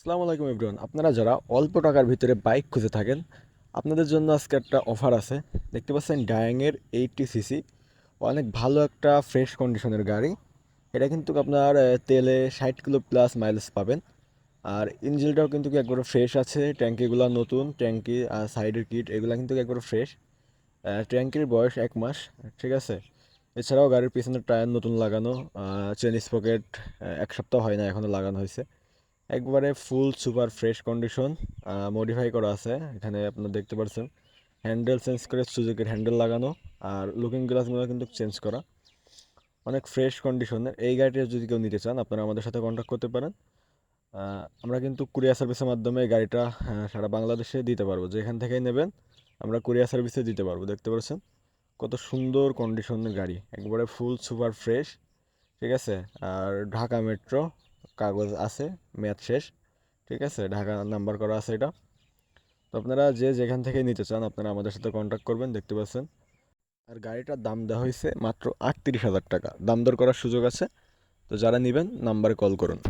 আসসালামু আলাইকুম এভরিওয়ান। আপনারা যারা অল্প টাকার ভিতরে বাইক খুঁজে থাকেন, আপনাদের জন্য আজকে একটা অফার আছে। দেখতে পাচ্ছেন ডায়াংয়ের এইটটি সিসি অনেক ভালো একটা ফ্রেশ কন্ডিশনের গাড়ি। এটা কিন্তু আপনার তেলে ষাট কিলো প্লাস মাইলেজ পাবেন। আর ইঞ্জিনটাও কিন্তু একবারে ফ্রেশ আছে। ট্যাঙ্কিগুলো নতুন, ট্যাঙ্কি আর সাইডের কিট এগুলো কিন্তু একবারে ফ্রেশ ট্যাঙ্কির বয়স এক মাস, ঠিক আছে? এছাড়াও গাড়ির পিছনের টায়ার নতুন লাগানো চেন স্পকেট এক সপ্তাহ হয় না এখনও লাগানো হয়েছে। একবারে full super fresh condition modify করা আছে। এখানে আপনারা দেখতে পাচ্ছেন হ্যান্ডেল চেঞ্জ করে সুজুকির হ্যান্ডেল লাগানো আর লুকিং গ্লাসগুলো কিন্তু চেঞ্জ করা। অনেক ফ্রেশ কন্ডিশনের এই গাড়িটা যদি কেউ নিতে চান, আপনারা আমাদের সাথে কন্ট্যাক্ট করতে পারেন। আমরা কিন্তু কুরিয়ার সার্ভিসের মাধ্যমে গাড়িটা সারা বাংলাদেশে দিতে পারব। যেখান থেকেই নেবেন, আমরা কুরিয়ার সার্ভিসে দিতে পারব। দেখতে পাচ্ছেন কত সুন্দর কন্ডিশনের গাড়ি। একবারে ফুল সুপার ফ্রেশ ঠিক আছে? আর ঢাকা মেট্রো কাগজ আছে, মেয়াদ শেষ, ঠিক আছে? ঢাকা নাম্বার করা আছে এটা। তো আপনারা যে যেখান থেকে নিতে চান, আপনারা আমাদের সাথে কন্ট্যাক্ট করবেন, দেখতে পাচ্ছেন। আর গাড়িটার দাম দেওয়া হয়েছে মাত্র আটত্রিশ হাজার টাকা। দাম দর করার সুযোগ আছে। তো যারা নেবেন, নাম্বারে কল করুন।